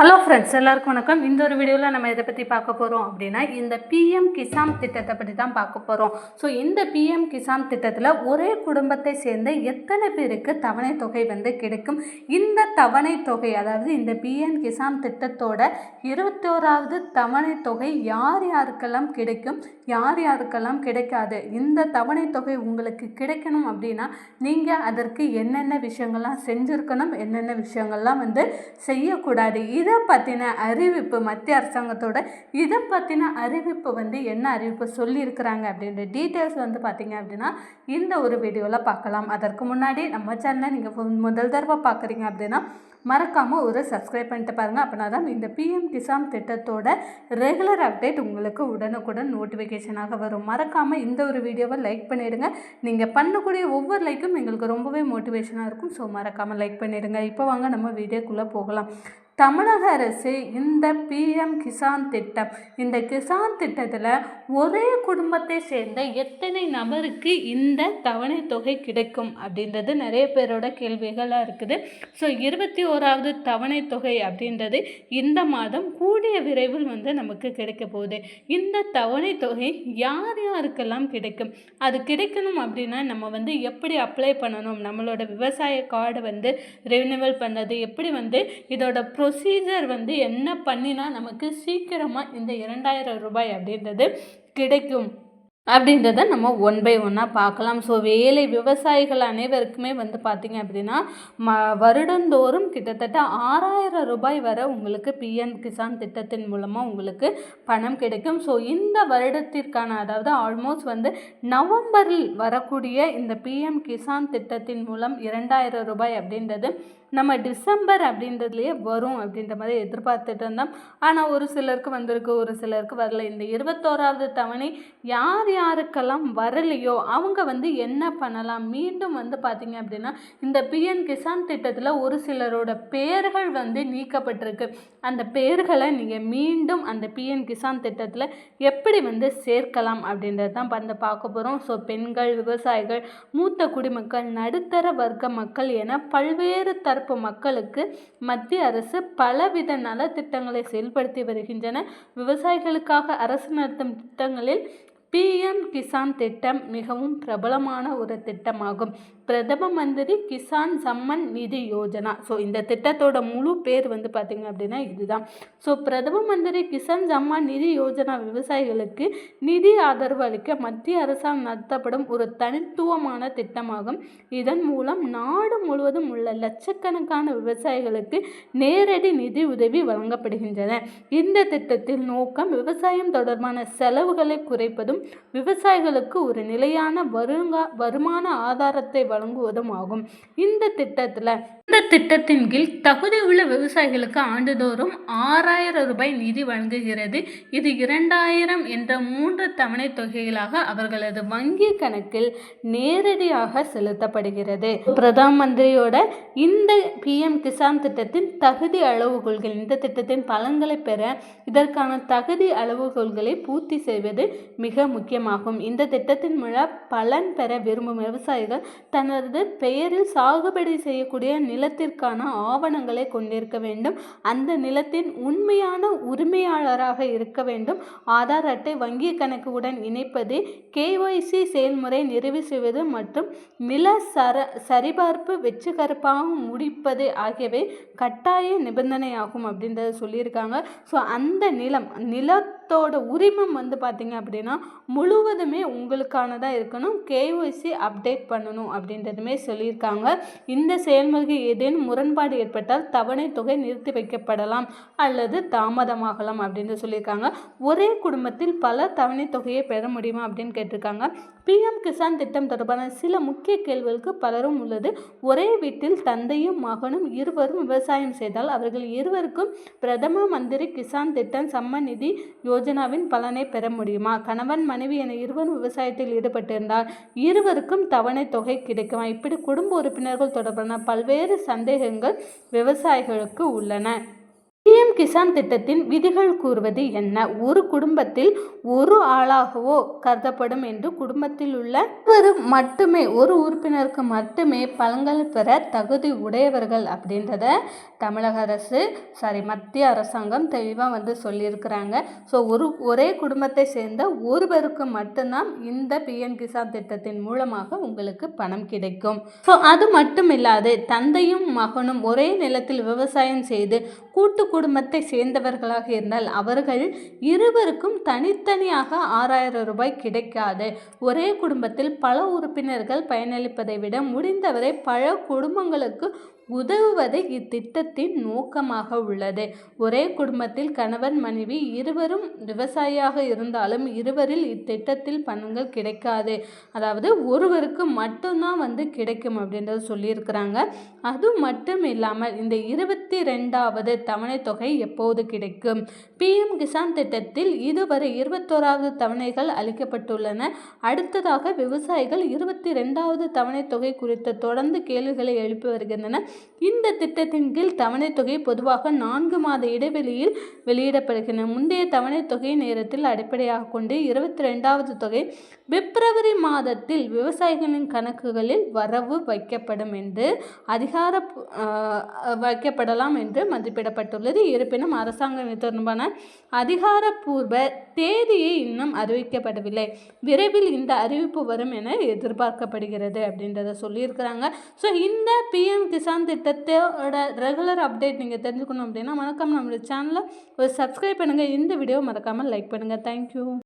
Hello friends எல்லாருக்கும் வணக்கம். இந்த ஒரு வீடியோவில் நம்ம இதை பற்றி பார்க்க போகிறோம் அப்படின்னா இந்த பிஎம் கிசான் திட்டத்தை பற்றி தான் பார்க்க போகிறோம் ஸோ இந்த பிஎம் கிசான் திட்டத்தில் ஒரே குடும்பத்தை சேர்ந்த எத்தனை பேருக்கு தவணை தொகை வந்து கிடைக்கும்? இந்த தவணை தொகை அதாவது இந்த பிஎம் கிசான் திட்டத்தோட இருபத்தோராவது தவணை தொகை யார் யாருக்கெல்லாம் கிடைக்கும்? யார் யாருக்கெல்லாம் கிடைக்காது? இந்த தவணை தொகை உங்களுக்கு கிடைக்கணும் அப்படின்னா நீங்கள் அதற்கு என்னென்ன விஷயங்கள்லாம் செஞ்சுருக்கணும் என்னென்ன விஷயங்கள்லாம் வந்து செய்யக்கூடாது? இதை பற்றின அறிவிப்பு மத்திய அரசாங்கத்தோட இதை பற்றின அறிவிப்பு வந்து என்ன அறிவிப்பு சொல்லியிருக்கிறாங்க அப்படின்ற டீட்டெயில்ஸ் வந்து பார்த்தீங்க அப்படின்னா இந்த ஒரு வீடியோவில் பார்க்கலாம். அதற்கு முன்னாடி நம்ம சேனலை நீங்கள் முதல் தடவை பார்க்குறீங்க அப்படின்னா மறக்காமல் ஒரு சப்ஸ்கிரைப் பண்ணிட்டு பாருங்கள் அப்படின்னா தான் இந்த பிஎம் கிசான் திட்டத்தோட ரெகுலர் அப்டேட் உங்களுக்கு உடனுக்குடன் நோட்டிஃபிகேஷனாக வரும். மறக்காமல் இந்த ஒரு வீடியோவை லைக் பண்ணிவிடுங்க நீங்கள் பண்ணக்கூடிய ஒவ்வொரு லைக்கும் எங்களுக்கு ரொம்பவே மோட்டிவேஷனாக இருக்கும். ஸோ மறக்காமல் லைக் பண்ணிவிடுங்க இப்போ வாங்க நம்ம வீடியோக்குள்ளே போகலாம். தமிழக அரசு இந்த பிஎம் கிசான் திட்டம். இந்த கிசான் திட்டத்தில் ஒரே குடும்பத்தை சேர்ந்த எத்தனை நபருக்கு இந்த தவணை தொகை கிடைக்கும் அப்படின்றது நிறைய பேரோட கேள்விகளாக இருக்குது. ஸோ இருபத்தி ஓராவது தவணை தொகை அப்படின்றது இந்த மாதம் கூடிய விரைவில் வந்து நமக்கு கிடைக்க போகுது. இந்த தவணை தொகை யார் யாருக்கெல்லாம் கிடைக்கும்? அது கிடைக்கணும் அப்படின்னா நம்ம வந்து எப்படி அப்ளை பண்ணணும்? நம்மளோட விவசாய கார்டு வந்து ரெனிவல் பண்ணுறது எப்படி வந்து இதோட ப்ரொசீஜர் வந்து என்ன பண்ணினா நமக்கு சீக்கிரமாக இந்த இரண்டாயிரம் ரூபாய் அப்படின்றது கிடைக்கும். அப்படின்றத நம்ம ஒன் பை ஒன்னாக பார்க்கலாம். ஸோ வேலை விவசாயிகள் அனைவருக்குமே வந்து பார்த்திங்க அப்படின்னா ம வருடந்தோறும் கிட்டத்தட்ட ஆறாயிரம் ரூபாய் வரை உங்களுக்கு பிஎன் கிசான் திட்டத்தின் மூலமாக உங்களுக்கு பணம் கிடைக்கும். ஸோ இந்த வருடத்திற்கான அதாவது ஆல்மோஸ்ட் வந்து நவம்பரில் வரக்கூடிய இந்த பிஎம் கிசான் திட்டத்தின் மூலம் இரண்டாயிரம் ரூபாய் அப்படின்றது நம்ம டிசம்பர் அப்படின்றதுலேயே வரும் அப்படின்ற மாதிரி எதிர்பார்த்துட்டு இருந்தோம். ஆனால் ஒரு சிலருக்கு வந்திருக்கு ஒரு சிலருக்கு வரல. இந்த இருபத்தோராவது தவணை யார் யாருக்கெல்லாம் வரலையோ அவங்க வந்து என்ன பண்ணலாம்? மீண்டும் வந்து பார்த்திங்க அப்படின்னா இந்த பிஎன் கிசான் திட்டத்தில் ஒரு சிலரோட பெயர்கள் வந்து நீக்கப்பட்டிருக்கு. அந்த பெயர்களை நீங்கள் மீண்டும் அந்த பிஎன் கிசான் திட்டத்தில் எப்படி வந்து சேர்க்கலாம் அப்படின்றது தான் வந்து பார்க்க போகிறோம் ஸோ பெண்கள் விவசாயிகள் மூத்த குடிமக்கள் நடுத்தர வர்க்க மக்கள் என பல்வேறு தர தரப்பு மக்களுக்கு மத்திய அரசு பலவித நலத்திட்டங்களை செயல்படுத்தி வருகின்றன. விவசாயிகளுக்காக அரசு நடத்தும் திட்டங்களில் பிஎம் கிசான் திட்டம் மிகவும் பிரபலமான ஒரு திட்டமாகும். பிரதம மந்திரி கிசான் சம்மன் நிதி யோஜனா. ஸோ இந்த திட்டத்தோட முழு பேர் வந்து பார்த்திங்க அப்படின்னா இதுதான். ஸோ பிரதம மந்திரி கிசான் சம்மான் நிதி யோஜனா விவசாயிகளுக்கு நிதி ஆதரவு அளிக்க மத்திய அரசால் நடத்தப்படும் ஒரு தனித்துவமான திட்டமாகும். இதன் மூலம் நாடு முழுவதும் உள்ள லட்சக்கணக்கான விவசாயிகளுக்கு நேரடி நிதி உதவி வழங்கப்படுகின்றன. இந்த திட்டத்தில் நோக்கம் விவசாயம் தொடர்பான செலவுகளை குறைப்பதும் விவசாயிகளுக்கு ஒரு நிலையான வருங்கா வருமான ஆதாரத்தை வழங்குவதும் ஆகும் இந்த திட்டத்தில் இந்த திட்டத்தின் கீழ் தகுதி உள்ள விவசாயிகளுக்கு ஆண்டுதோறும் ஆறாயிரம் ரூபாய் நிதி வழங்குகிறது. இது இரண்டாயிரம் என்ற மூன்று தவணை தொகைகளாக அவர்களது வங்கி கணக்கில் நேரடியாக செலுத்தப்படுகிறது. பிரதம மந்திரியோட இந்த பிஎம் கிசான் திட்டத்தின் தகுதி அளவுகோல்கள் இந்த திட்டத்தின் பலன்களை பெற இதற்கான தகுதி அளவுகோல்களை பூர்த்தி செய்வது மிக முக்கியமாகும். இந்த திட்டத்தின் மூலம் பலன் பெற விரும்பும் விவசாயிகள் தனது பெயரில் சாகுபடி செய்யக்கூடிய நிலத்திற்கான ஆவணங்களை கொண்டிருக்க வேண்டும். அந்த நிலத்தின் உண்மையான உரிமையாளராக இருக்க வேண்டும். ஆதார் அட்டை வங்கி கணக்குடன் இணைப்பது கேஒய்சி செயல்முறை நிறைவு செய்வது மற்றும் நில சர சரிபார்ப்பு வெற்றிகரப்பாக முடிப்பது ஆகியவை கட்டாய நிபந்தனையாகும் அப்படின்றத சொல்லியிருக்காங்க. ஸோ அந்த நிலம் நில நிலத்தோட உரிமம் வந்து பார்த்திங்க அப்படின்னா முழுவதுமே உங்களுக்கானதாக இருக்கணும். கேஒய்சி அப்டேட் பண்ணணும் அப்படின்றதுமே சொல்லியிருக்காங்க. இந்த செயல்முறைக்கு ஏதேனும் முரண்பாடு ஏற்பட்டால் தவணை தொகை நிறுத்தி வைக்கப்படலாம் அல்லது தாமதமாகலாம் அப்படின்னு சொல்லியிருக்காங்க. ஒரே குடும்பத்தில் பல தவணை தொகையை பெற முடியுமா அப்படின்னு கேட்டிருக்காங்க. பிஎம் கிசான் திட்டம் தொடர்பான சில முக்கிய கேள்விகளுக்கு பலரும் உள்ளது. ஒரே வீட்டில் தந்தையும் மகனும் இருவரும் விவசாயம் செய்தால் அவர்கள் இருவருக்கும் பிரதம மந்திரி கிசான் திட்டம் சம்மநிதி யோ யோஜனாவின் பலனை பெற முடியுமா? கணவன் மனைவி என இருவரும் விவசாயத்தில் ஈடுபட்டிருந்தால் இருவருக்கும் தவணை தொகை கிடைக்குமா? இப்படி குடும்ப உறுப்பினர்கள் தொடர்பான பல்வேறு சந்தேகங்கள் விவசாயிகளுக்கு உள்ளன. பிஎம் கிசான் திட்டத்தின் விதிகள் கூறுவது என்ன? ஒரு குடும்பத்தில் ஒரு ஆளாகவோ கருதப்படும் என்று குடும்பத்தில் உள்ள ஒரு மட்டுமே ஒரு உறுப்பினருக்கு மட்டுமே பலன்கள் பெற தகுதி உடையவர்கள் அப்படின்றத தமிழக அரசு சாரி மத்திய அரசாங்கம் தெளிவாக வந்து சொல்லியிருக்கிறாங்க. ஸோ ஒரு ஒரே குடும்பத்தை சேர்ந்த ஒருவருக்கு மட்டும்தான் இந்த பிஎம் கிசான் திட்டத்தின் மூலமாக உங்களுக்கு பணம் கிடைக்கும். ஸோ அது மட்டும் இல்லாது தந்தையும் மகனும் ஒரே நிலத்தில் விவசாயம் செய்து கூட்டு குடும்பத்தை சேர்ந்தவர்களாக இருந்தால் அவர்கள் இருவருக்கும் தனித்தனியாக ஆறாயிரம் ரூபாய் கிடைக்காது. ஒரே குடும்பத்தில் பல உறுப்பினர்கள் பயனளிப்பதை விட முடிந்தவரை பல குடும்பங்களுக்கு உதவுவது இத்திட்டத்தின் நோக்கமாக உள்ளது. ஒரே குடும்பத்தில் கணவன் மனைவி இருவரும் விவசாயியாக இருந்தாலும் இருவரில் இத்திட்டத்தில் பணங்கள் கிடைக்காது. அதாவது ஒருவருக்கு மட்டும்தான் வந்து கிடைக்கும் அப்படின்றத சொல்லியிருக்கிறாங்க. அது மட்டும் இல்லாமல் இந்த இருபத்தி ரெண்டாவது தவணை தொகை எப்போது கிடைக்கும்? பிஎம் கிசான் திட்டத்தில் இதுவரை இருபத்தோராவது தவணைகள் அளிக்கப்பட்டுள்ளன. அடுத்ததாக விவசாயிகள் இருபத்தி ரெண்டாவது தவணை தொகை குறித்த தொடர்ந்து கேள்விகளை எழுப்பி வருகின்றன இந்த திட்டத்தின் கீழ் தவணைத் தொகை பொதுவாக நான்கு மாத இடைவெளியில் வெளியிடப்படுகின்றன. முந்தைய தவணைத் தொகை நேரத்தில் அடிப்படையாக கொண்டு இருபத்தி ரெண்டாவது தொகை பிப்ரவரி மாதத்தில் விவசாயிகளின் கணக்குகளில் வரவு வைக்கப்படும் என்று அதிகார வைக்கப்படலாம் என்று மதிப்பிடப்பட்டுள்ளது. இருப்பினும் அரசாங்கம் தொடர்பான அதிகாரப்பூர்வ தேதியை இன்னும் அறிவிக்கப்படவில்லை. விரைவில் இந்த அறிவிப்பு வரும் என எதிர்பார்க்கப்படுகிறது அப்படின்றத சொல்லியிருக்கிறாங்க. ஸோ இந்த பிஎம் கிசான் திட்டத்தோட ரெகுலர் அப்டேட் நீங்கள் தெரிஞ்சுக்கணும் அப்படின்னா மறக்காமல் நம்மளுடைய சேனலை ஒரு சப்ஸ்கிரைப் பண்ணுங்கள் இந்த வீடியோ மறக்காமல் லைக் பண்ணுங்கள் தேங்க்யூ